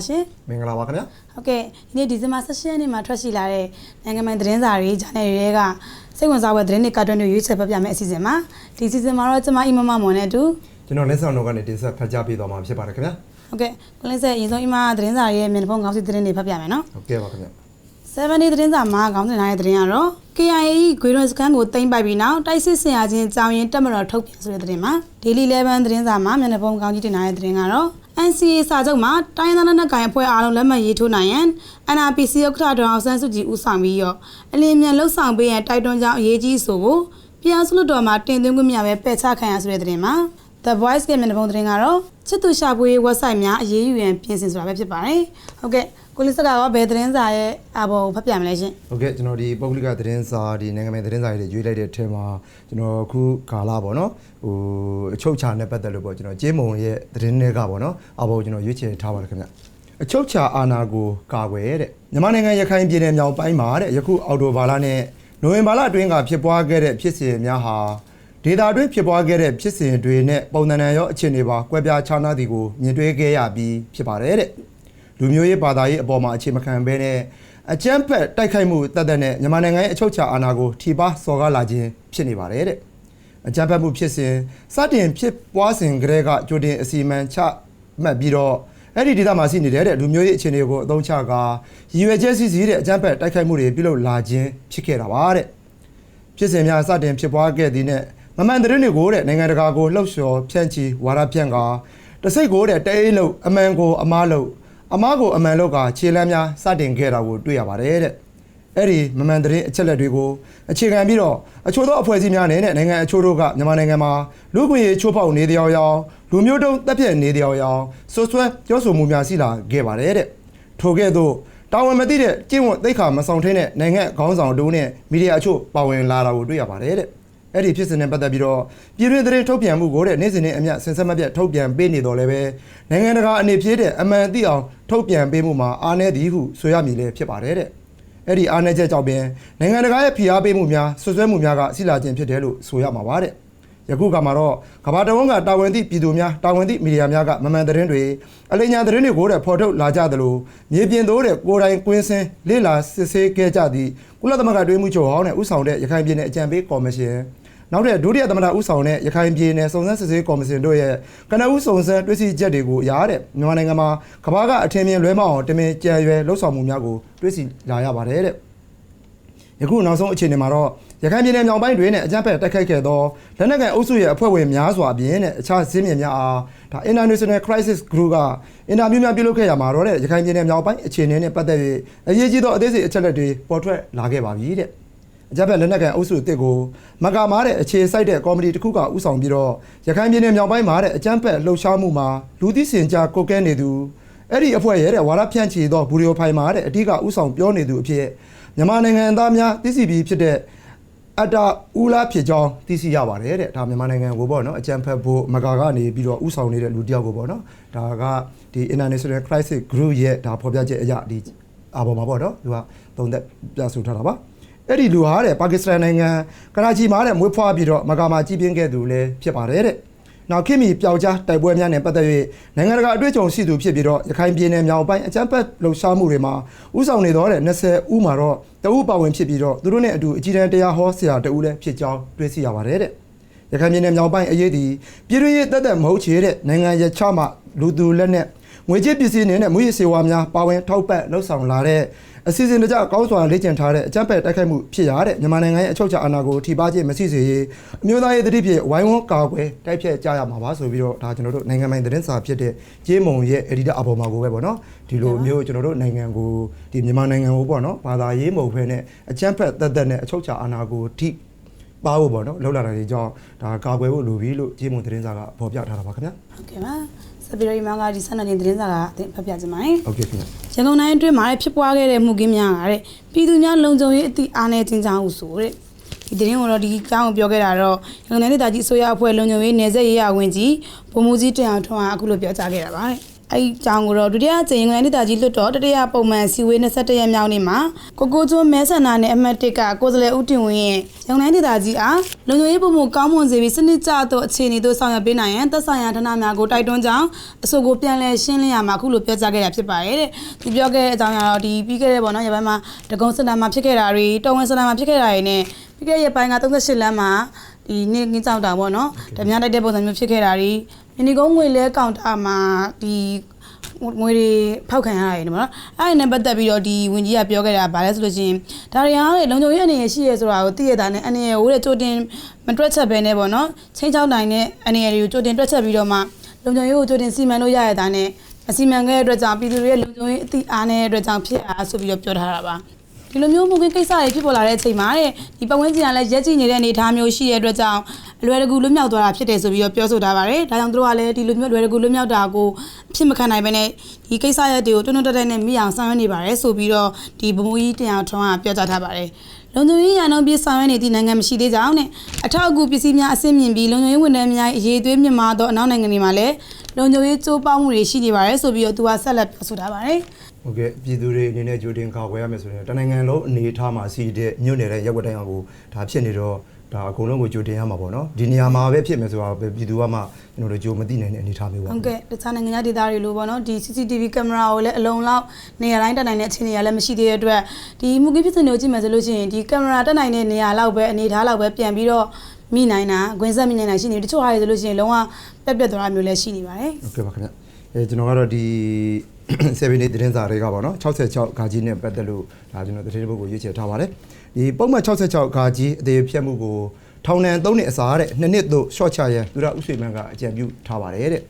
မင်္ဂလာပါရှင်မင်္ဂလာပါခင်ဗျာဟုတ်ကဲ့ဒီနေ့ဒီဇင်ဘာ16ရက်နေ့မှာထွက်ရှိလာတဲ့နိုင်ငံပိုင်သတင်းစာတွေဂျာနယ်တွေကစိတ်ဝင်စားဖွယ်သတင်းတွေကတ်တွန်းတွေရွေးချယ်ဖတ်ပြမယ့်အစီအစဉ်မှာဒီစီစဉ်မှာတော့ကျွန်မအီမမမွန်နဲ့အတူကျွန်တော်လက်ဆောင်တော့ကနေတင်ဆက်ဖတ်ကြားပေးသွားမှာဖြစ်ပါတယ်ခင်ဗျာဟုတ်ကဲ့ကိုလင်းဆက်အရင်ဆုံးအီမသတင်းစာရဲ့မျက်နှာဖုံးခေါင်းစီသတင်းတွေဖတ်ပြမယ်နော်ဟုတ်ကဲ့ပါခင်ဗျာ7 day သတင်းစာမှာခေါင်းစဉ်ထားတဲ့သတင်းကတော့ KIA ၏ဂွေရွန်စကန်ကိုတင်ပိုက်ပြီးနောက်တိုက်စစ်ဆင်ရခြင်းကြောင်းရင်တက်မတော်ထုတ်ပြန်ဆိုတဲ့သတင်းမှာ Daily 11သတင်းစာမှာမျက်နှာဖုံးခေါင်းကြီးတင်ထားတဲ့သတင်းကတော့ NCA စာချုပ်မှာတိုင်းဒေသနဲ့ကိုင်အဖွဲ့အားလုံးလက်မှတ်ရေးထိုးနိုင်ရန် NRPC ဥက္ကဋ္ဌဒေါအောင်ဆန်းစုကြည်ဦးဆောင်ပြီးတော့အလင်းမြန်လှုပ်ဆောင်ပေးရန်တိုက်တွန်းကြောင်းအရေးကြီးဆိုဖို့ပြည်စုလွတ်တော်မှာတင်သွင်းခွင့်မရဘဲပယ်ချခံရဆိုတဲ့သတင်းမှာ The Voice ကမျက်နှာဖုံးသတင်းကတော့ချစ်သူရှာဖွေရေး website များအရေးယူရန်ပြင်ဆင်ဆိုတာပဲဖြစ်ပါတယ်ဟုတ်ကဲ့ ကိုလစ်စကတော့ဘယ်သတင်းစာရဲ့အဘောကိုဖတ်ပြမလဲရှင်ဟုတ်ကဲ့ကျွန်တော်ဒီပုဂ္ဂလိကသတင်းစာဒီနိုင်ငံပိုင်သတင်းစာတွေရွေးလိုက်တဲ့အထက်မှာကျွန်တော်အခုကာလပေါ့နော်ဟိုအချုပ်ချာနဲ့ပတ်သက်လို့ပေါ့ကျွန်တော်ကျေးမုံရဲ့သတင်းတွေကပေါ့နော်အဘောကျွန်တော်ရွေးချယ်ထားပါတယ်ခင်ဗျာအချုပ်ချာအာဏာကိုကာကွယ်တဲ့မြန်မာနိုင်ငံရခိုင်ပြည်နယ်မြောက်ပိုင်းမှာတဲ့ယခုအော်တိုဘာလနဲ့နိုဝင်ဘာလအတွင်းကဖြစ်ပွားခဲ့တဲ့ဖြစ်စဉ်များဟာဒေတာတွင်းဖြစ်ပွားခဲ့တဲ့ဖြစ်စဉ်တွေနဲ့ပုံသဏ္ဍာန်ရောအခြေအနေပါကွဲပြားခြားနားသည်ကိုမြင်တွေ့ခဲ့ရပြီးဖြစ်ပါတယ်တဲ့ လူမျိုးရေးဘာသာရေးအပေါ်မှာအခြေမခံဘဲနဲ့အကြမ်းဖက်တိုက်ခိုက်မှုတတ်တဲ့နဲ့မြန်မာနိုင်ငံရဲ့အချုပ်အခြာအာဏာကိုထိပါစော်ကားလာခြင်းဖြစ်နေပါတယ်တဲ့အကြမ်းဖက်မှုဖြစ်စဉ်စတင်ဖြစ်ပွားစဉ်ကတည်းကကြိုတင်အစီအမံချမှတ်ပြီးတော့အဲ့ဒီဒေသမှာရှိနေတဲ့တဲ့လူမျိုးရေးအခြေအနေကိုအသုံးချကာရည်ရွယ်ချက်စီစီတဲ့အကြမ်းဖက်တိုက်ခိုက်မှုတွေပြုလုပ်လာခြင်းဖြစ်ခဲ့တာပါတဲ့ဖြစ်စဉ်များစတင်ဖြစ်ပွားခဲ့သည်နဲ့မမှန်သတင်းတွေကိုတဲ့နိုင်ငံတကာကိုလှုပ်ဆော်ဖြန့်ချီဝါဒဖြန့်ကာတစိတ်ကိုတဲ့တဲအိလို့အမှန်ကိုအမားလို့ အမားကိုအမှန်လို့ကခြေလမ်းများစတင်ခဲ့တာကိုတွေ့ရပါတယ်တဲ့အဲ့ဒီမမှန်သတင်းအချက်လက်တွေကိုအခြေခံပြီးတော့အချို့သောအဖွဲ့အစည်းများနဲ့နိုင်ငံအချို့တို့ကမြန်မာနိုင်ငံမှာလူ့ခွင့်ရေးချိုးဖောက်နေတရားရောင်လူမျိုးတုံးတက်ပြက်နေတရားရောင်ဆွဆွဲပြောဆိုမှုများရှိလာခဲ့ပါတယ်တဲ့ထိုကဲ့သို့တာဝန်မသိတဲ့ကျင့်ဝတ်သိက္ခာမဆောင်ထင်းတဲ့နိုင်ငံခေါင်းဆောင်တို့နဲ့မီဒီယာအချို့ပါဝင်လာတာကိုတွေ့ရပါတယ်တဲ့ အဲ့ဒီဖြစ်စဉ်နဲ့ပတ်သက်ပြီးတော့ပြည်တွင်းသတင်းထုတ်ပြန်မှုကိုတဲ့နေ့စဉ်နဲ့အမျှဆင်ဆက်မပြတ်ထုတ်ပြန်ပေးနေတော်လည်းပဲနိုင်ငံတကာအနေဖြင့်တဲ့အမှန်သိအောင်ထုတ်ပြန်ပေးမှုမှာအားနည်းသည်ဟုဆိုရမည်လည်းဖြစ်ပါတယ်တဲ့အဲ့ဒီအားနည်းချက်ကြောင့်ပင်နိုင်ငံတကာရဲ့ဖိအားပေးမှုများဆွဆွဲမှုများကဆီလာခြင်းဖြစ်တယ်လို့ဆိုရမှာပါတဲ့ယခုကမှာတော့ကမ္ဘာတဝန်းကတာဝန်သည့်ပြည်သူများတာဝန်သည့်မီဒီယာများကမမှန်သတင်းတွေအလိညာသတင်းတွေကိုတဲ့ဖော်ထုတ်လာကြသလိုမြေပြင်သို့တဲ့ကိုယ်တိုင်ကွင်းစင်းလေ့လာစစ်ဆေးခဲ့ကြသည့်ကုလသမဂ္ဂတွင်းမှုချုပ်ဟောင်းနဲ့ဥဆောင်တဲ့ရခိုင်ပြည်နယ်အကြံပေးကော်မရှင် နောက်တဲ့ဒုတိယသမ္မတဥဆောင်တဲ့ရခိုင်ပြည်နယ်စုံစမ်းစစ်ဆေးကော်မရှင်တို့ရဲ့ကနဦးစုံစမ်းတွေ့ရှိချက်တွေကိုအရာတဲ့မြန်မာနိုင်ငံမှာကမ္ဘာကအထင်မြင်လွဲမအောင်တမင်ကြံရွယ်လှုပ်ဆောင်မှုများကိုတွေ့ရှိလာရပါတယ်တဲ့ယခုနောက်ဆုံးအခြေအနေမှာတော့ရခိုင်ပြည်နယ်မြောက်ပိုင်းတွင်နဲ့အကြမ်းဖက်တိုက်ခိုက်ခဲ့သောလက်နက်ကိုင်အုပ်စုရဲ့အဖွဲ့ဝင်များစွာအပြင်နဲ့အခြားဇင်းမြင်များအားဒါ International Crisis Group ကအင်တာဗျူးများပြုလုပ်ခဲ့ရမှာတော့တဲ့ရခိုင်ပြည်နယ်မြောက်ပိုင်းအခြေအနေနဲ့ပတ်သက်၍အရေးကြီးသောအသေးစိတ်အချက်အလက်တွေပေါ်ထွက်လာခဲ့ပါပြီတဲ့ အကြမ်းဖက်လက်နက်ကိုင်အုပ်စုအစ်စ်ကိုမကာမားတဲ့အခြေစိုက်တဲ့ကော်မတီတစ်ခုကဥဆောင်ပြီးတော့ရခိုင်ပြည်နယ်မြောက်ပိုင်းမှာတဲ့အကြမ်းဖက်လှုပ်ရှားမှုမှာလူသိစင်ကြားကိုကဲနေသူအဲ့ဒီအဖွဲ့ရဲ့တဲ့ဝါဒဖြန့်ချီသောဘူရီယိုဖိုင်မှာတဲ့အဓိကဥဆောင်ပြောနေသူအဖြစ်မြန်မာနိုင်ငံသားများသိစီပြီးဖြစ်တဲ့အတ္တဦးလားဖြစ်ကြောင်းသိရှိရပါတယ်တဲ့ဒါမြန်မာနိုင်ငံကိုပေါ့နော်အကြံဖက်ဖို့မကာကနေပြီးတော့ဥဆောင်နေတဲ့လူတစ်ယောက်ကိုပေါ့နော်ဒါကဒီ International Crisis Group ရဲ့ဒါဖော်ပြချက်အရဒီအာပေါ်မှာပေါ့နော်သူကသုံးသက်ပြဆိုထားတာပါ အဲ့ဒီလူဟာတဲ့ပါကစ္စတန်နိုင်ငံကရာချီမှာတဲ့မွေးဖွားပြီးတော့မကာမှာကြီးပြင်းခဲ့သူလည်းဖြစ်ပါတယ်တဲ့နောက်ခင်မီပျောက်ကြားတိုက်ပွဲများနဲ့ပတ်သက်၍နိုင်ငံတကာအတွေ့အကြုံရှိသူဖြစ်ပြီးတော့ရခိုင်ပြည်နယ်မြောက်ပိုင်းအကြမ်းဖက်လှုပ်ရှားမှုတွေမှာဥဆောင်နေတော့တဲ့20ဦးမှာတော့တဦးပါဝင်ဖြစ်ပြီးတော့သူတို့နဲ့အတူအကြီးတန်းတရားဟောဆရာတဦးလည်းဖြစ်ကြောင်းတွေ့ရှိရပါတယ်တဲ့ရခိုင်ပြည်နယ်မြောက်ပိုင်းအရေးဒီပြည်တွင်းရေးတက်တက်မဟုတ်ချေတဲ့နိုင်ငံရခြားမှလူသူလက်နဲ့ ငွေကြေးပစ္စည်းတွေနဲ့မွေးရစေဝါများပါဝင်ထောက်ပံ့လှုပ်ဆောင်လာတဲ့အစီအစဉ်တကြကောင်းစွာလေ့ကျင့်ထားတဲ့အကြမ်းဖက်တိုက်ခိုက်မှုဖြစ်ရတဲ့မြန်မာနိုင်ငံရဲ့အချုပ်အခြာအာဏာကိုထိပါခြင်းမရှိစေရေးအမျိုးသားရေးတတိဖြစ်ဝိုင်းဝန်းကာကွယ်တိုက်ဖြတ်ကြရမှာပါဆိုပြီးတော့ဒါကျွန်တော်တို့နိုင်ငံပိုင်သတင်းစာဖြစ်တဲ့ကျေးမုံရဲ့အဒီတာအပေါ်မှာကိုပဲပေါ့နော်ဒီလိုမျိုးကျွန်တော်တို့နိုင်ငံကိုဒီမြန်မာနိုင်ငံကိုပေါ့နော်ဘာသာရေးမဟုတ်ဘဲနဲ့အကြမ်းဖက်သက်သက်နဲ့အချုပ်အခြာအာဏာကိုထိ ပါဖို့ပေါ့နော်လောက်လာတာတွေကြောင့်ဒါကာကွယ်ဖို့လိုပြီလို့ကျေးမုံသတင်းစာကဖော်ပြထားတာပါခင်ဗျာဟုတ်ကဲ့ပါဆက်ပြီးတော့ဒီမှာကဒီ7 day သတင်းစာကဖတ်ပြခြင်းပါတယ်ဟုတ်ကဲ့ခင်ဗျာရန်ကုန်တိုင်းအတွင်းမှာဖြစ်ပွားခဲ့တဲ့မှုကင်းများကတဲ့ပြည်သူများလုံခြုံရေးအသည့်အားနည်းခြင်းကြောင့်ဟုဆိုတဲ့ဒီသတင်းကိုတော့ဒီအကြောင်းကိုပြောခဲ့တာတော့ရန်ကုန်တိုင်းဒေသကြီးအစိုးရအဖွဲ့လုံခြုံရေးနယ်စပ်ရေးရဝင်ကြီးဗိုလ်မှူးကြီးတင်အောင်ထွန်းကအခုလိုပြောကြားခဲ့တာပါတဲ့ အဲ့ဒီကြောင့်ကိုတော့ဒုတိယကြိမ်ငွေဒေသကြီးလွတ်တော်တတိယပုံမှန်စီဝေး21ရက်မြောက်နေ့မှာကိုကိုကျွန်းမဲဆန္ဒနဲ့အမတ်တစ်ကကိုယ်စားလှယ်ဦးတင်ဝင်းရဲ့ရုံနိုင်ဒေသကြီးအားလုံခြုံရေးပုံမှုကောင်းမွန်စေပြီးစနစ်ကျသောအခြေအနေသို့ဆောင်ရွက်ပေးနိုင်ရန်သက်ဆိုင်ရာဌာနများကိုတိုက်တွန်းကြောင်းအဆိုကိုပြန်လည်ရှင်းလင်းရမှာအခုလိုပြောကြားခဲ့တာဖြစ်ပါတယ်တဲ့ဒီပြောခဲ့တဲ့အကြောင်းအရာတော့ဒီပြီးခဲ့တဲ့ပေါ့နော်ရပိုင်းမှာတကုံစင်တာမှာဖြစ်ခဲ့တာတွေတော်ဝင်စင်တာမှာဖြစ်ခဲ့တာတွေနဲ့ပြီးခဲ့တဲ့ရက်ပိုင်းက38လမ်းမှာဒီနေ့ငင်းကြောက်တာပေါ့နော်ဓမြတိုက်တဲ့ပုံစံမျိုးဖြစ်ခဲ့တာတွေ မြနီကုန်းငွေလဲကောင်တာမှာဒီငွေတွေဖောက်ခံရတာတွေနော်အဲ့ဒါနဲ့ပတ်သက်ပြီးတော့ဒီဝင်ကြီးကပြောခဲ့တာဗာလဲဆိုလို့ရှိရင်ဒါတွေအားလုံခြုံရေးအနေနဲ့ရှိရဲဆိုတာကိုသိရတာနဲ့အနေနဲ့ဟိုတဲ့ကြိုတင်မတွက်ချက်ပဲနဲ့ပေါ့နော်ချင်းချောင်းနိုင်တဲ့အနေနဲ့တွေကိုကြိုတင်တွက်ချက်ပြီးတော့မှလုံခြုံရေးကိုကြိုတင်စီမံလို့ရရတာနဲ့အစီမံခဲ့တဲ့အတွက်ကြောင့်ပြည်သူတွေရဲ့လုံခြုံရေးအသိအားနဲ့အတွက်ကြောင့်ဖြစ်အားဆိုပြီးတော့ပြောထားတာပါ ဒီလိုမျိုးမှုခင်းကိစ္စတွေဖြစ်ပေါ်လာတဲ့အချိန်မှာတဲ့ဒီပတ်ဝန်းကျင်ကလည်းရက်ကြည့်နေတဲ့အနေအထားမျိုးရှိတဲ့အတွက်ကြောင့်အလွယ်တကူလွတ်မြောက်သွားတာဖြစ်တယ်ဆိုပြီးတော့ပြောဆိုထားပါတယ်။ဒါကြောင့်သူတို့ကလည်းဒီလိုမျိုးလွယ်တကူလွတ်မြောက်တာကိုအဖြစ်မခံနိုင်ဘဲနဲ့ဒီကိစ္စရက်တွေကိုတွန်းတွန်းတက်တက်နဲ့မိအောင်ဆောင်ရွက်နေပါတယ်ဆိုပြီးတော့ဒီဗမိုးကြီးတင်အောင်ထွန်းကပြောကြားထားပါတယ်။လုံခြုံရေးရန်လုံးပြဆောင်ရွက်နေသည့်နိုင်ငံမရှိသေးကြောင်းနဲ့အထောက်အကူပစ္စည်းများအဆင့်မြင့်ပြီးလုံခြုံရေးဝန်ထမ်းများအရေးသွေးမြင့်မာသောအနောက်နိုင်ငံတွေမှာလည်းလုံခြုံရေးကြိုးပေါင်းမှုတွေရှိနေပါတယ်ဆိုပြီးတော့သူကဆက်လက်ပြောဆိုထားပါတယ်။ ဟုတ်ကဲ့ပြည်သူတွေအနေနဲ့ကြိုတင်ကာကွယ်ရမယ်ဆိုရင်တနိုင်ငံလုံးအနေအထားမှာစီတဲ့မြို့နယ်တဲ့ရက်ွက်တိုင်းအောင်ကိုဒါဖြစ်နေတော့ဒါအကုန်လုံးကိုကြိုတင်ရမှာပေါ့နော်ဒီနေရာမှာပဲဖြစ်မယ်ဆိုတာပဲပြည်သူကမှကျွန်တော်တို့ကြိုမသိနိုင်တဲ့အနေအထားမျိုးပါဟုတ်ကဲ့တခြားနိုင်ငံခြားဒေသတွေလိုပေါ့နော်ဒီ CCTV ကင်မရာကိုလည်းအလုံးလောက်နေရာတိုင်းတက်နိုင်တဲ့အခြေအနေကလည်းမရှိသေးတဲ့အတွက်ဒီမူကြီးဖြစ်စဉ်တွေကိုကြည့်မယ်ဆိုလို့ရှိရင်ဒီကင်မရာတက်နိုင်တဲ့နေရာလောက်ပဲအနေထားလောက်ပဲပြန်ပြီးတော့မိနိုင်တာဂွင်းဆက်မိနိုင်တာရှိနေတယ်တချို့ဟာတွေဆိုလို့ရှိရင်လုံးဝပက်ပက်သွားတာမျိုးလည်းရှိနေပါတယ်ဟုတ်ကဲ့ပါခင်ဗျအဲကျွန်တော်ကတော့ဒီ 7 day သတင်းစာတွေကပေါ့နော်66ဂါကြီးနဲ့ပတ်သက်လို့ဒါကျွန်တော်သတင်းပုတ်ကိုရွေးချယ်ထားပါတယ်ဒီပုံမှန်66ဂါကြီးအသေးဖြတ်မှုကိုထောင်ဒဏ်3နှစ်အစားတဲ့2နှစ်သို့ရှော့ချရန်သူရဥဆွေမန်းကအကြံပြုထားပါတယ်တဲ့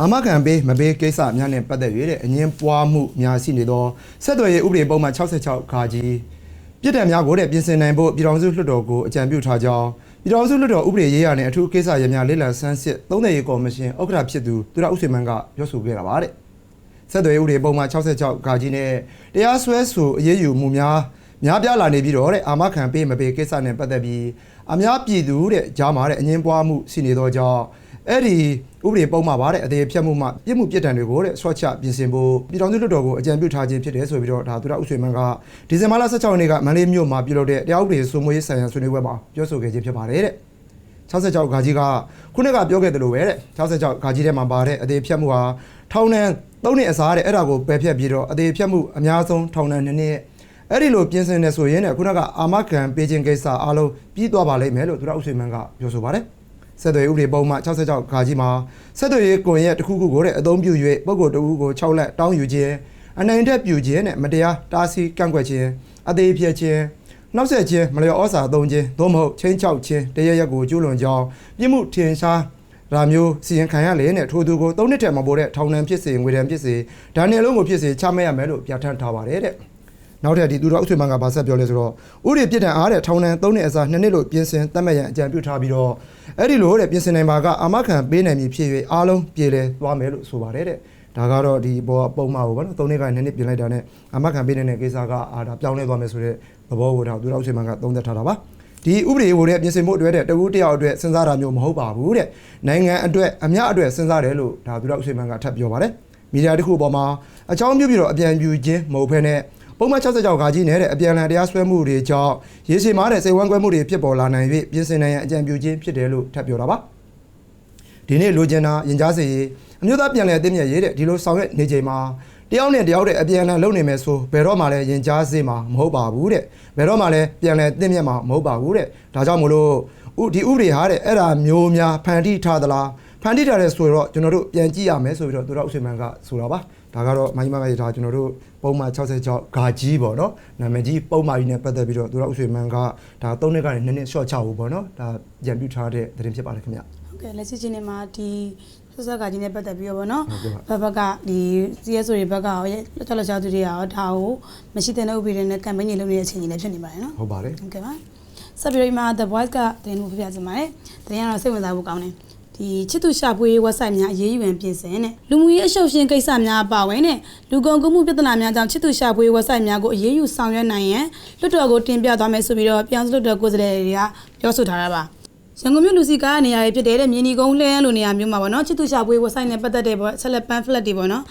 အာမခံပေးမပေးကိစ္စများနဲ့ပတ်သက်၍တဲ့အငင်းပွားမှုများရှိနေသောဆက်သွယ်ရေးဥပဒေပုံမှန်66ဂါကြီးပြည်ထံများကိုတဲ့ပြင်ဆင်နိုင်ဖို့ပြည်တော်စုလွှတ်တော်ကိုအကြံပြုထားကြောင်းပြည်တော်စုလွှတ်တော်ဥပဒေရေးရာနဲ့အထူးကိစ္စရပ်များလေးလံဆန်းစစ်သုံးတဲ့ရေးကော်မရှင်ဥက္ကဋ္ဌဖြစ်သူသူရဥဆွေမန်းကပြောဆိုခဲ့တာပါတဲ့ ဆက်သွယ်ရေးဥပဒေပုံမှန်66ဂါကြီးနဲ့တရားစွဲဆိုအရေးယူမှုများများပြားလာနေပြီးတော့တဲ့အာမခံပေးမပေးကိစ္စနဲ့ပတ်သက်ပြီးအများပြည်သူတဲ့ကြားမှာတဲ့အငင်းပွားမှုရှိနေသောကြောင့်အဲ့ဒီဥပဒေပုံမှာပါတဲ့အသေးဖြတ်မှုမှပြစ်မှုပြစ်ဒဏ်တွေကိုတဲ့ဆွတ်ချပြင်ဆင်ဖို့ပြည်တော်စုလွှတ်တော်ကိုအကြံပြုထားခြင်းဖြစ်တယ်ဆိုပြီးတော့ဒါသူရဥဆွေမန်းကဒီဇင်ဘာလ16ရက်နေ့ကမန္တလေးမြို့မှာပြုလုပ်တဲ့တရားဥပဒေစိုးမိုးရေးဆိုင်ရာဆွေးနွေးပွဲမှာပြောဆိုခဲ့ခြင်းဖြစ်ပါတယ်တဲ့66ဂါကြီးကခုနကပြောခဲ့သလိုပဲတဲ့66ဂါကြီးထဲမှာပါတဲ့အသေးဖြတ်မှုဟာထောင်ဒ ဏ်3နှစ်အစားတဲ့အဲ့ဒါကိုပယ်ဖြတ်ပြီးတော့အသေးဖြတ်မှုအများဆုံးထောင်ဒဏ်2နှစ်အဲ့ဒီလိုပြင်ဆင်နေဆိုရင်တဲ့ခုနကအာမခံပေးခြင်းကိစ္စအားလုံးပြီးသွားပါလိမ့်မယ်လို့သူရဥဆွေမန်းကပြောဆိုပါတယ်ဆက်သွယ်ရေးဥပဒေပုံမှန်66ခါကြီးမှာဆက်သွယ်ရေးကွန်ရက်တစ်ခုခုကိုတဲ့အသုံးပြု၍ပုဂ္ဂိုလ်တစ်ဦးကို6လက်တောင်းယူခြင်းအနိုင်တက်ပြုခြင်းနဲ့မတရားတားဆီးကန့်ကွက်ခြင်းအသေးဖြတ်ခြင်းနောက်ဆက်ခြင်းမလျော်ဩစာသုံးခြင်းသို့မဟုတ်ချင်းချောက်ခြင်းတရရက်ကိုကျူးလွန်ကြောင်းပြစ်မှုထင်ရှား ရာမျိုးစီရင်ခံရလေနဲ့ထိုသူကို၃နှစ်ထက်မပိုတဲ့ထောင်ဒဏ်ဖြစ်စေငွေဒဏ်ဖြစ်စေဒါနယ်လုံးကိုဖြစ်စေချမှတ်ရမယ်လို့ပြဋ္ဌာန်းထားပါတယ်တဲ့နောက်ထပ်ဒီသူတော်ဥဆွေမန်ကဗာဆက်ပြောလဲဆိုတော့ဥရိပြစ်ဒဏ်အားတဲ့ထောင်ဒဏ်3နှစ်အစား2နှစ်လို့ပြင်ဆင်သတ်မှတ်ရန်အကြံပြုထားပြီးတော့အဲ့ဒီလိုတဲ့ပြင်ဆင်နိုင်ပါကအာမခံပေးနိုင်မည်ဖြစ်၍အားလုံးပြည်လဲသွားမယ်လို့ဆိုပါတယ်တဲ့ဒါကတော့ဒီဘောပုံမှာပေါ့နော်3နှစ်က2နှစ်ပြင်လိုက်တာနဲ့အာမခံပေးနိုင်တဲ့ကိစ္စကအာဒါပြောင်းလဲသွားမယ်ဆိုတဲ့သဘောကိုဒါသူတော်ဥဆွေမန်ကသုံးသပ်ထားတာပါ ဒီဥပဒေကိုလည်းပြင်ဆင်ဖို့အတွက်တဲ့တကူတယောက်အတွက်စဉ်းစားတာမျိုးမဟုတ်ပါဘူးတဲ့နိုင်ငံအတွက်အများအတွက်စဉ်းစားတယ်လို့ဒါသူတော်ဥဆွေမန်ကထပ်ပြောပါတယ်မီဒီယာတစ်ခုပေါ်မှာအကြောင်းပြုပြီးတော့အပြန်ပြူခြင်းမဟုတ်ဘဲနဲ့ပုံမှန်66ခါကြီးနဲ့တဲ့အပြန်အလှန်တရားစွဲမှုတွေကြောင့်ရေရှည်မားတဲ့စိတ်ဝမ်းကွဲမှုတွေဖြစ်ပေါ်လာနိုင်၍ပြင်ဆင်နိုင်ရန်အကြံပြုခြင်းဖြစ်တယ်လို့ထပ်ပြောတာပါဒီနေ့လိုချင်တာရင်ကြားစေရေးအမျိုးသားပြန်လည်အသိမြတ်ရေးတဲ့ဒီလိုဆောင်ရွက်နေချိန်မှာ တယောက်နဲ့တယောက်တဲ့အပြန်အလှန်လုပ်နေမယ်ဆိုဘယ်တော့မှလည်းရင်ကြားစေမှာမဟုတ်ပါဘူးတဲ့ဘယ်တော့မှလည်းပြန်လည်အသိမြတ်မှာမဟုတ်ပါဘူးတဲ့ဒါကြောင့်မလို့ဥဒီဥပဒေဟာတဲ့အဲ့ဒါမျိုးများဖန်တီးထားသလားဖန်တီးထားတဲ့ဆိုတော့ကျွန်တော်တို့ပြန်ကြည့်ရမယ်ဆိုပြီးတော့သူတော်ဥဆွေမန်ကဆိုတာပါဒါကတော့မိုင်းမမိုင်းဒါကျွန်တော်တို့ပုံမှန်66ဂါကြီးပေါ့နော်နာမည်ကြီးပုံမှန်ကြီးနဲ့ပတ်သက်ပြီးတော့သူတော်ဥဆွေမန်ကဒါ3နှစ်ကနေ2နှစ် short ချဖို့ပေါ့နော်ဒါကြံပြုထားတဲ့သတင်းဖြစ်ပါတယ်ခင်ဗျဟုတ်ကဲ့လက်ရှိချင်းနေမှာဒီ ဆက်ဆက်ကကြီးနဲ့ပတ်သက်ပြီးတော့ဗောနော်ဟုတ်ကဲ့ပါဘက်ဘက်ကဒီ CSO တွေဘက်ကရောလက်ချလက်ချသူတွေရောဒါကိုမရှိတဲ့ဥပဒေနဲ့ campaign တွေလုပ်နေတဲ့အချိန်ကြီးလည်းဖြစ်နေပါတယ်နော်ဟုတ်ပါတယ်ဟုတ်ကဲ့ပါဆက်ပြီးတော့ဒီမှာ The Voice ကတင်မှုပြပြချင်ပါတယ်တင်ကတော့စိတ်ဝင်စားဖို့ကောင်းတယ်ဒီချစ်သူရှာဖွေရေး website များအရေးယူရန်ပြင်ဆင်တဲ့လူမှုရေးအရှုပ်ရှင်ကိစ္စများအပါအဝင်တဲ့လူကုန်ကူးမှုပြဿနာများကြောင့်ချစ်သူရှာဖွေရေး website များကိုအရေးယူဆောင်ရွက်နိုင်ရန်လွှတ်တော်ကိုတင်ပြသွားမယ်ဆိုပြီးတော့ပြောင်းစလွှတ်တော်ကိုယ်စားလှယ်တွေကပြောဆိုထားတာပါ ရန်ကုန်မြို့လူစီကားနေရာတွေဖြစ်တဲ့တဲ့မြင်းဒီကုန်းလှဲလိုနေရာမျိုးမှာပေါ့နော်ချစ်သူရှာဖွေ website နဲ့ပတ်သက်တဲ့ပေါ့ဆက်လက် pamphlet တွေပေါ့နော်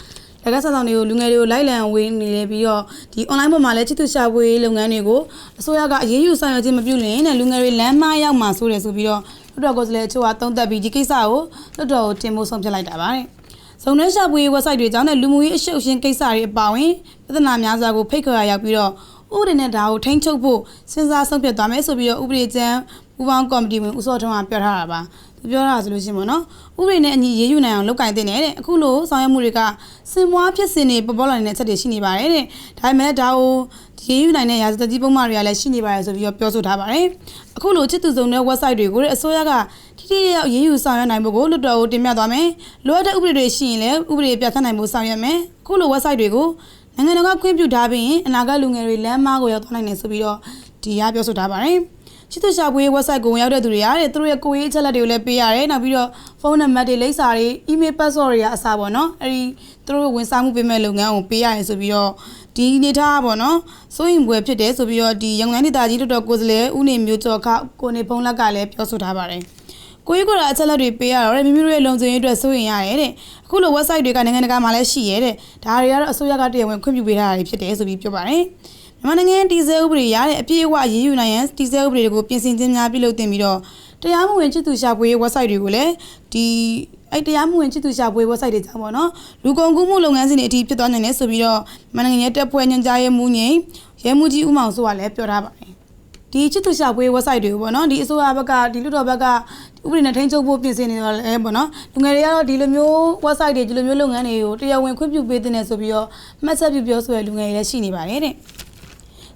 လက်ကစားဆောင်တွေကိုလူငယ်တွေကိုလိုက်လံဝေးနေလေပြီးတော့ဒီ online ပေါ်မှာလည်းချစ်သူရှာဖွေလုပ်ငန်းတွေကိုအစိုးရကအရေးယူဆောင်ရွက်ခြင်းမပြုလင်တဲ့လူငယ်တွေလမ်းမရောက်မှာဆိုတယ်ဆိုပြီးတော့လွှတ်တော်ကိုယ်စားလှယ်အချို့ကသုံးသပ်ပြီးဒီကိစ္စကိုလွှတ်တော်ကိုတင်ဖို့ဆုံးဖြတ်လိုက်တာပါတဲ့။စုံနှဲရှာဖွေ website တွေကြောင့်နဲ့လူမှုရေးအရှုပ်ရှင်းကိစ္စတွေအပါအဝင်ပြဿနာများစွာကိုဖိတ်ခေါ်ရရောက်ပြီးတော့ဥပဒေနဲ့ဒါကိုထိန်းချုပ်ဖို့စဉ်းစားဆုံးဖြတ်သွားမယ်ဆိုပြီးတော့ဥပဒေကျမ်း ပူးပေါင်းကော်မတီဝင်ဦးစောထွန်းကပြောထားတာပါသူပြောတာဆိုလို့ရှိရင်ပေါ့နော်ဥပဒေနဲ့အညီရေးယူနိုင်အောင်လုပ်ကင်တင်နေတဲ့အခုလိုဆောင်ရွက်မှုတွေကစင်မွားဖြစ်စဉ်တွေပေါ်ပေါ်လာနေတဲ့အချက်တွေရှိနေပါတယ်တဲ့ဒါပေမဲ့ဒါကိုရေးယူနိုင်တဲ့ရာဇသတိပုံမှန်တွေကလည်းရှိနေပါတယ်ဆိုပြီးတော့ပြောဆိုထားပါတယ်အခုလိုချစ်သူစုံတဲ့ website တွေကိုတဲ့အစိုးရကထိထိရောက်ရေးယူဆောင်ရွက်နိုင်ဖို့ကိုလွတ်တော်ကိုတင်ပြသွားမယ်လိုအပ်တဲ့ဥပဒေတွေရှိရင်လည်းဥပဒေပြဋ္ဌာန်းနိုင်ဖို့ဆောင်ရွက်မယ်အခုလို website တွေကိုနိုင်ငံတော်ကခွင့်ပြုထားပြီးရင်အနာဂတ်လူငယ်တွေလမ်းမကိုရောက်သွားနိုင်တယ်ဆိုပြီးတော့ဒီကပြောဆိုထားပါတယ် ချစ်သူရှာဖွေ website ကိုဝင်ရောက်တဲ့သူတွေရတယ်သူတို့ရဲ့ကိုယ်ရေးအချက်လက်တွေကိုလည်းပေးရတယ်နောက်ပြီးတော့ဖုန်းနံပါတ်တွေလိပ်စာတွေ email password တွေကအစားပေါ့နော်အဲဒီသူတို့ဝန်ဆောင်မှုပေးမဲ့လုပ်ငန်းကိုပေးရတယ်ဆိုပြီးတော့ဒီနေထားပေါ့နော်စိုးရင်ပွဲဖြစ်တယ်ဆိုပြီးတော့ဒီရန်ကုန်ဒေသကြီးတော်တော်ကိုယ်စားလှယ်ဦးနေမျိုးကျော်ခကိုနေဖုံးလက်ကလည်းပြောဆိုထားပါတယ်ကိုကြီးကတော့အချက်လက်တွေပေးရတော့မိမိတို့ရဲ့လုံခြုံရေးအတွက်စိုးရင်ရတယ်တဲ့အခုလို website တွေကနိုင်ငံတကာမှာလည်းရှိရဲတဲ့ဒါတွေကတော့အစိုးရကတရားဝင်ခွင့်ပြုပေးထားတာတွေဖြစ်တယ်ဆိုပြီးပြောပါတယ် မြန်မာနိုင်ငံတီဇဲဥပဒေရတဲ့အပြည့်အဝရေးယူနိုင်ရန်တီဇဲဥပဒေတွေကိုပြင်ဆင်ခြင်းများပြုလုပ်တင်ပြီးတော့တရားမဝင်ချစ်သူရှာဖွေ website တွေကိုလည်းဒီအဲ့တရားမဝင်ချစ်သူရှာဖွေ website တွေကြောင့်ပေါ့နော်လူကုန်ကူးမှုလုပ်ငန်းစဉ်တွေအထိဖြစ်သွားနိုင်တယ်ဆိုပြီးတော့မြန်မာနိုင်ငံရဲ့တပ်ဖွဲ့ညွှန်ကြားရေးမှူးငိမ့်ရဲမှူးကြီးဦးမောင်စိုးကလည်းပြောထားပါတယ်ဒီချစ်သူရှာဖွေ website တွေကိုပေါ့နော်ဒီအစိုးရဘက်ကဒီလူတော်ဘက်ကဥပဒေနဲ့ထိန်းချုပ်ဖို့ပြင်ဆင်နေတော့လဲပေါ့နော်လူငယ်တွေကတော့ဒီလိုမျိုး website တွေဒီလိုမျိုးလုပ်ငန်းတွေကိုတရားဝင်ခွင့်ပြုပေးတဲ့ဆိုပြီးတော့မှတ်ချက်ပြုပြောဆိုရလူငယ်တွေလည်းရှိနေပါတယ်တဲ့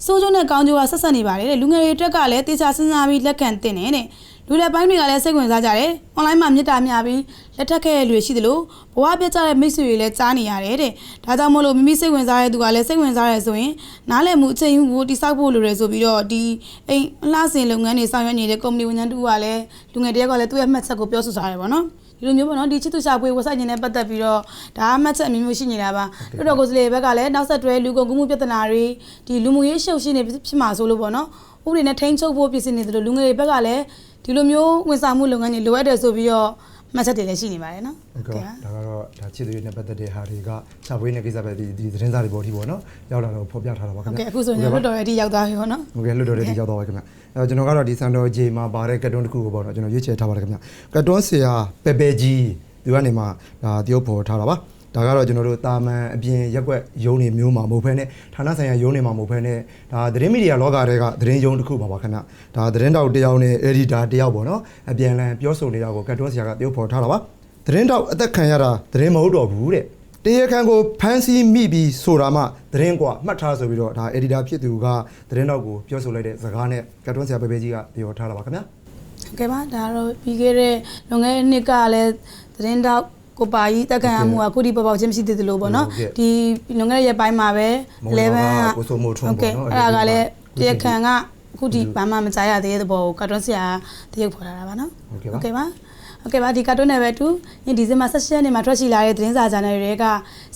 စိုးကျုံနဲ့ကောင်းကျိုးကဆက်ဆက်နေပါတယ်တဲ့လူငယ်တွေအတွက်ကလည်းတေချာစဉ်းစားပြီးလက်ခံတင်တယ်တဲ့လူလက်ပိုင်းတွေကလည်းစိတ်ဝင်စားကြတယ်။ online မှာမြစ်တာမြပြီးလက်ထက်ခဲ့တဲ့လူတွေရှိသလိုဘဝပြတ်ကြတဲ့မိတ်ဆွေတွေလည်းကြားနေရတယ်တဲ့။ဒါကြောင့်မို့လို့မိမိစိတ်ဝင်စားတဲ့သူကလည်းစိတ်ဝင်စားရဲဆိုရင်နားလည်မှုအချိန်ယူကိုတိစောက်ဖို့လိုတယ်ဆိုပြီးတော့ဒီအိမ်အလှဆင်လုပ်ငန်းတွေဆောင်ရွက်နေတဲ့ကုမ္ပဏီဝန်ထမ်းတူကလည်းလူငယ်တယောက်ကလည်းသူ့ရဲ့မှတ်ချက်ကိုပြောဆိုထားတယ်ပေါ့နော်။ ဒီလိုမျိုးပေါ့နော်ဒီချစ်သူရှာဖွေဝက်ဆိုင်ခြင်းနဲ့ပတ်သက်ပြီးတော့ဒါအမှတ်ချက်အမျိုးမျိုးရှိနေတာပါတော်တော်ကိုယ်စလေဘက်ကလည်းနောက်ဆက်တွဲလူကုန်ကူးမှုပြဿနာတွေဒီလူမှုရေးရှုပ်ရှင်းနေဖြစ်မှာဆိုလို့ပေါ့နော်ဥပဒေနဲ့ထိန်းချုပ်ဖို့ပြင်ဆင်နေတယ်လို့လူငယ်တွေဘက်ကလည်းဒီလိုမျိုးဝန်ဆောင်မှုလုပ်ငန်းတွေလိုအပ်တယ်ဆိုပြီးတော့ မှတ်ချက်တွေလည်းရှိနေပါတယ်နော်ဟုတ်ကဲ့ဒါကတော့ဒါချစ်သူတွေနဲ့ပတ်သက်တဲ့ဟာတွေကစာပွေးနဲ့ကိစ္စပဲဒီဒီသတင်းစာတွေပေါ်ထိပေါ့နော်ရောက်လာတော့ဖော်ပြထားတာပါခင်ဟုတ်ဗျကဲ့အခုဆိုရင်လွတ်တော်ရဲ့အထိရောက်သွားပြီပေါ့နော်ဟုတ်ကဲ့လွတ်တော်တဲ့ဒီရောက်တော့ပါခင်ဗျအဲကျွန်တော်ကတော့ဒီစန်တော်ဂျေမှာပါတဲ့ကတ်တွန်းတစ်ခုကိုပေါ့နော်ကျွန်တော်ရွေးချယ်ထားပါတယ်ခင်ဗျကတ်တွန်းဆရာပေပေကြီးသူကနေမှဒါတရုပ်ဖော်ထားတာပါ ဒါကတော့ကျွန်တော်တို့တာမန်အပြင်ရက်ွက်ရုံးနေမျိုးမှာမဟုတ်ဘဲနဲ့ဌာနဆိုင်ရာရုံးနေမှာမဟုတ်ဘဲနဲ့ဒါသတင်းမီဒီယာလောကတွေကသတင်းရုံးတစ်ခုပါပါခင်ဗျဒါသတင်းတောက်တစ်ယောက်နဲ့အက်ဒီတာတစ်ယောက်ပေါ့နော်အပြန်လန်ပြောဆိုနေတာကိုကတ်တွန်းဆရာကတရုပ်ဖော်ထားတာပါသတင်းတောက်အသက်ခံရတာသတင်းမဟုတ်တော့ဘူးတဲ့တရားခံကိုဖမ်းဆီးမိပြီးဆိုတာမှသတင်းကွာမှတ်ထားဆိုပြီးတော့ဒါ editor ဖြစ်သူကသတင်းတော့ကိုပြောဆိုလိုက်တဲ့စကားနဲ့ကတ်တွန်းဆရာပေပေကြီးကပြောထားတာပါခင်ဗျာဟုတ်ကဲ့ပါဒါကတော့ပြီးခဲ့တဲ့လွန်ခဲ့တဲ့နှစ်ကလည်းသတင်းတောက် ကိုပါကြီးတက်ခံရမှုကခုဒီပေါ်ပေါက်ချင်းမရှိသေးသလိုပေါ့နော်ဒီလွန်ခဲ့တဲ့ရက်ပိုင်းမှာပဲ11ကဟုတ်ကဲ့အဲ့ဒါကလည်းတရားခံကခုဒီဘာမှမကြားရသေးတဲ့ဘောကိုကတ်တွန်းဆရာတရုပ်ဖော်လာတာပါနော်ဟုတ်ကဲ့ပါဟုတ်ကဲ့ပါဟုတ်ကဲ့ပါဒီကတ်တွန်းနယ်ပဲတူဒီဒီဇင်ဘာ16ရက်နေ့မှာထွက်ရှိလာတဲ့သတင်းစာဂျာနယ်တွေက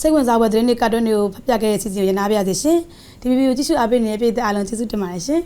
စိတ်ဝင်စားဖွယ်သတင်းတွေကတ်တွန်းတွေကိုဖတ်ပြခဲ့တဲ့စီစဉ်ကိုရနာပြရစီရှင်ဒီဗီဒီယိုကြည့်ရှုအားပေးနေတဲ့ပြည်သက်အားလုံးကျေးဇူးတင်ပါတယ်ရှင်